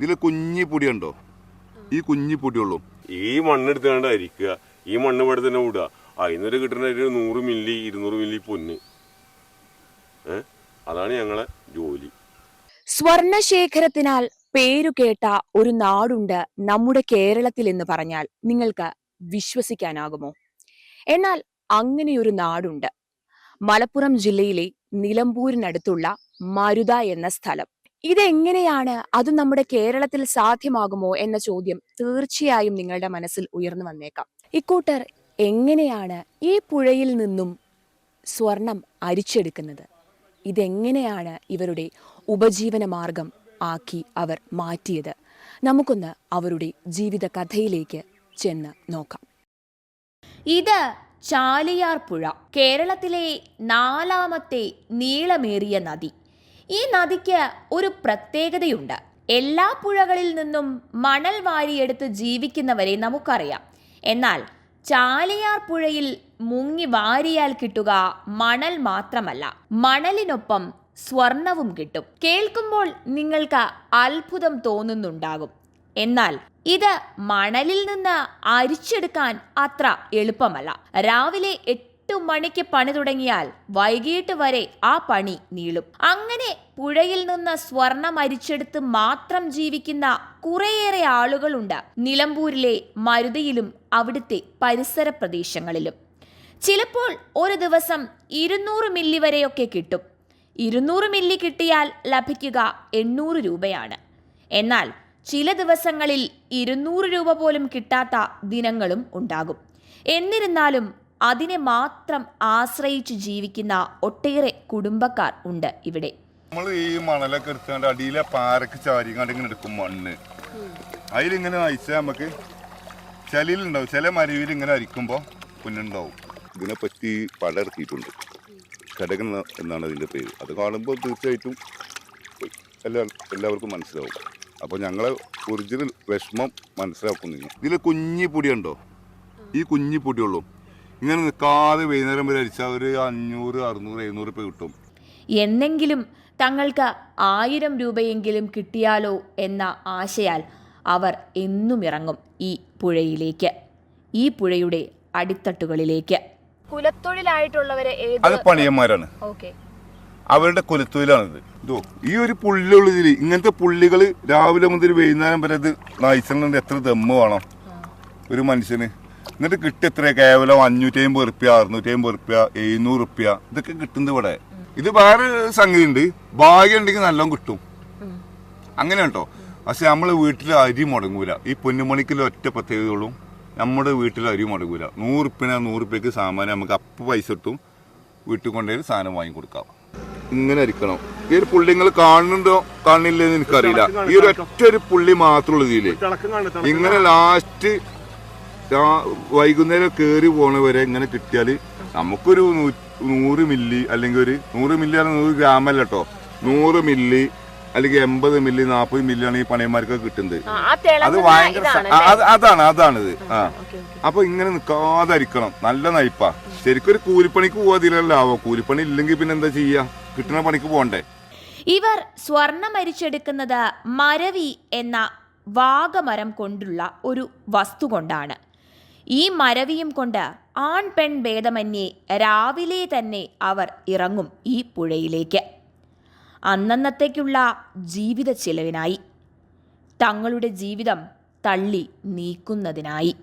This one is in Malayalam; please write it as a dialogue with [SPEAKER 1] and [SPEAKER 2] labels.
[SPEAKER 1] ഇതിൽ കുഞ്ഞി പൊടി ഉണ്ടോ ഈ കുഞ്ഞി പൊടിയുള്ളൂ.
[SPEAKER 2] ഈ മണ്ണെടുത്തുകൊണ്ട് അരിക്കുക ഈ മണ്ണ് ഇവിടെ തന്നെ വിടുക. അതിനൊരു കിട്ടുന്ന ഒരു നൂറ് മില്ലി ഇരുന്നൂറ് മില്ലി പൊന്ന്. അതാണ് ഞങ്ങളെ ജോലി.
[SPEAKER 3] സ്വർണശേഖരത്തിനാൽ പേരുകേട്ട ഒരു നാടുണ്ട് നമ്മുടെ കേരളത്തിൽ എന്ന് പറഞ്ഞാൽ നിങ്ങൾക്ക് വിശ്വസിക്കാനാകുമോ? എന്നാൽ അങ്ങനെയൊരു നാടുണ്ട്. മലപ്പുറം ജില്ലയിലെ നിലമ്പൂരിനടുത്തുള്ള മരുത എന്ന സ്ഥലം. ഇതെങ്ങനെയാണ്? അത് നമ്മുടെ കേരളത്തിൽ സാധ്യമാകുമോ എന്ന ചോദ്യം തീർച്ചയായും നിങ്ങളുടെ മനസ്സിൽ ഉയർന്നു വന്നേക്കാം. ഇക്കൂട്ടർ എങ്ങനെയാണ് ഈ പുഴയിൽ നിന്നും സ്വർണം അരിച്ചെടുക്കുന്നത്? ഇതെങ്ങനെയാണ് ഇവരുടെ ഉപജീവന മാർഗം ആക്കി അവർ മാറ്റിയത്? നമുക്കൊന്ന് അവരുടെ ജീവിത കഥയിലേക്ക് ചെന്ന് നോക്കാം. ഇത് ചാലിയാർ പുഴ കേരളത്തിലെ നാലാമത്തെ നീളമേറിയ നദി. ഈ നദിക്ക് ഒരു പ്രത്യേകതയുണ്ട്. എല്ലാ പുഴകളിൽ നിന്നും മണൽ വാരിയെടുത്ത് ജീവിക്കുന്നവരെ നമുക്കറിയാം. എന്നാൽ ചാലിയാർ പുഴയിൽ മുങ്ങി വാരിയാൽ കിട്ടുക മണൽ മാത്രമല്ല. മണലിനൊപ്പം സ്വർണവും കിട്ടും. കേൾക്കുമ്പോൾ നിങ്ങൾക്ക് അത്ഭുതം തോന്നുന്നുണ്ടാകും. എന്നാൽ ഇത് മണലിൽ നിന്ന് അരിച്ചെടുക്കാൻ അത്ര എളുപ്പമല്ല. രാവിലെ എട്ട് മണിക്ക് പണി തുടങ്ങിയാൽ വൈകിട്ട് വരെ ആ പണി നീളും. അങ്ങനെ പുഴയിൽ നിന്ന് സ്വർണം അരിച്ചെടുത്ത് മാത്രം ജീവിക്കുന്ന കുറേയേറെ ആളുകളുണ്ട് നിലമ്പൂരിലെ മരുതിയിലും അവിടുത്തെ പരിസര പ്രദേശങ്ങളിലും. ചിലപ്പോൾ ഒരു ദിവസം ഇരുന്നൂറ് മില്ലി വരെയൊക്കെ കിട്ടും. ഇരുന്നൂറ് മില്ലി കിട്ടിയാൽ ലഭിക്കുക എണ്ണൂറ് രൂപയാണ്. എന്നാൽ ചില ദിവസങ്ങളിൽ ഇരുന്നൂറ് രൂപ പോലും കിട്ടാത്ത ദിനങ്ങളും ഉണ്ടാകും. എന്നിരുന്നാലും അതിനെ മാത്രം ആശ്രയിച്ച് ജീവിക്കുന്ന ഒട്ടേറെ കുടുംബക്കാർ ഉണ്ട് ഇവിടെ.
[SPEAKER 1] നമ്മൾ ഈ മണലൊക്കെ എടുത്തുകൊണ്ട് അടിയിലെ പാരക്ക് ചാരി ഇങ്ങനെ എടുക്കും മണ്ണ്. അതിലിങ്ങനെ അയച്ചാൽ നമുക്ക് ചിലയിലുണ്ടാവും ചില മരുവിൽ ഇങ്ങനെ അരിക്കുമ്പോൾ കുഞ്ഞുണ്ടാവും ഇതിനെപ്പറ്റി പടം ഇറക്കിയിട്ടുണ്ട്. ഘടകൻ എന്നാണ് അതിന്റെ പേര്. അത് കാണുമ്പോൾ തീർച്ചയായിട്ടും എല്ലാ എല്ലാവർക്കും മനസ്സിലാവും. അപ്പോൾ ഞങ്ങളെ ഒറിജിനൽ വിഷമം മനസ്സിലാക്കുന്നില്ല. ഇതിൽ കുഞ്ഞി പൊടിയുണ്ടോ ഉണ്ടോ ഈ കുഞ്ഞി പൊടിയുള്ളൂ ഇങ്ങനെ നിൽക്കാതെ വൈകുന്നേരം വരെ അരിച്ചാൽ ഒരു അഞ്ഞൂറ് അറുന്നൂറ് എഴുന്നൂറ് രൂപ കിട്ടും.
[SPEAKER 3] എന്നെങ്കിലും തങ്ങൾക്ക് ആയിരം രൂപയെങ്കിലും കിട്ടിയാലോ എന്ന ആശയാൽ അവർ എന്നും ഇറങ്ങും ഈ പുഴയിലേക്ക് ഈ പുഴയുടെ അടിത്തട്ടുകളിലേക്ക്. കുലത്തൊഴിലായിട്ടുള്ളവരെ
[SPEAKER 1] അത് പണിയന്മാരാണ്.
[SPEAKER 3] ഓക്കെ.
[SPEAKER 1] അവരുടെ കുലത്തൊഴിലാണിത്. ഇതോ ഈ ഒരു പുള്ളിയുള്ളതിൽ ഇങ്ങനത്തെ പുള്ളികൾ രാവിലെ മുതൽ വൈകുന്നേരം വരെ ഇത് നയിച്ചിട്ടുണ്ട് എത്ര ദമ്മ് വേണം ഒരു മനുഷ്യന്? എന്നിട്ട് കിട്ടി എത്ര കേവലം അഞ്ഞൂറ്റി അമ്പത് റുപ്യ അറുന്നൂറ്റി അമ്പത് റുപ്യ എഴുന്നൂറ് റുപ്യ. ഇതൊക്കെ കിട്ടുന്നത് ഇവിടെ. ഇത് വേറെ സംഗതി ഉണ്ട് ഭാഗ്യം ഉണ്ടെങ്കിൽ നല്ലോണം കിട്ടും. അങ്ങനെ കേട്ടോ. പക്ഷെ നമ്മളെ വീട്ടിൽ അരി മുടങ്ങൂല. ഈ പൊന്നുമണിക്കുള്ള ഒറ്റ പ്രത്യേകതകളും നമ്മുടെ വീട്ടിൽ അരി മുടങ്ങൂല. നൂറുപ്യന നൂറുപ്യക്ക് സാമാനം നമുക്ക് അപ്പം പൈസ കിട്ടും. വീട്ടിൽ കൊണ്ടുപോയി സാധനം വാങ്ങി കൊടുക്കാം. ഇങ്ങനെ അരിക്കണം ഈ ഒരു പുള്ളി നിങ്ങൾ കാണുന്നുണ്ടോ? കാണില്ലെന്ന് എനിക്കറിയില്ല. ഈ ഒരു ഒറ്റ ഒരു പുള്ളി മാത്രമുള്ള ഇതിൽ. ഇങ്ങനെ ലാസ്റ്റ് വൈകുന്നേരം കയറി പോണവരെ ഇങ്ങനെ കിട്ടിയാൽ നമുക്കൊരു നൂറ് മില്ലി അല്ലെങ്കിൽ ഒരു നൂറ് മില്ലി ആണ് നൂറ് ഗ്രാം അല്ല കേട്ടോ നൂറ് മില്ലി അല്ലെങ്കിൽ എൺപത് മില്ലി നാൽപ്പത് ആണ് ഈ പണിയന്മാർക്കൊക്കെ കിട്ടുന്നത്. അത് ഭയങ്കര ആ, അതാണ് അതാണിത് ആ. അപ്പൊ ഇങ്ങനെ നിൽക്കാതിരിക്കണം. നല്ല നയിപ്പാ ശരിക്കും ഒരു കൂലിപ്പണിക്ക് പോവാതില്ലല്ലോ കൂലിപ്പണി ഇല്ലെങ്കിൽ പിന്നെ എന്താ ചെയ്യാ? കിട്ടുന്ന പണിക്ക് പോണ്ടേ
[SPEAKER 3] ഇവർ സ്വർണം അരിച്ചെടുക്കുന്നത് മരവി എന്ന വാഗമരം കൊണ്ടുള്ള ഒരു വസ്തു കൊണ്ടാണ്. ഈ മരവിയും കൊണ്ട് ആൺ പെൺ ഭേദമന്യേ രാവിലെ തന്നെ അവർ ഇറങ്ങും ഈ പുഴയിലേക്ക്. അന്നന്നത്തേക്കുള്ള ജീവിത ചിലവിനായി തങ്ങളുടെ ജീവിതം തള്ളി നീക്കുന്നതിനായി.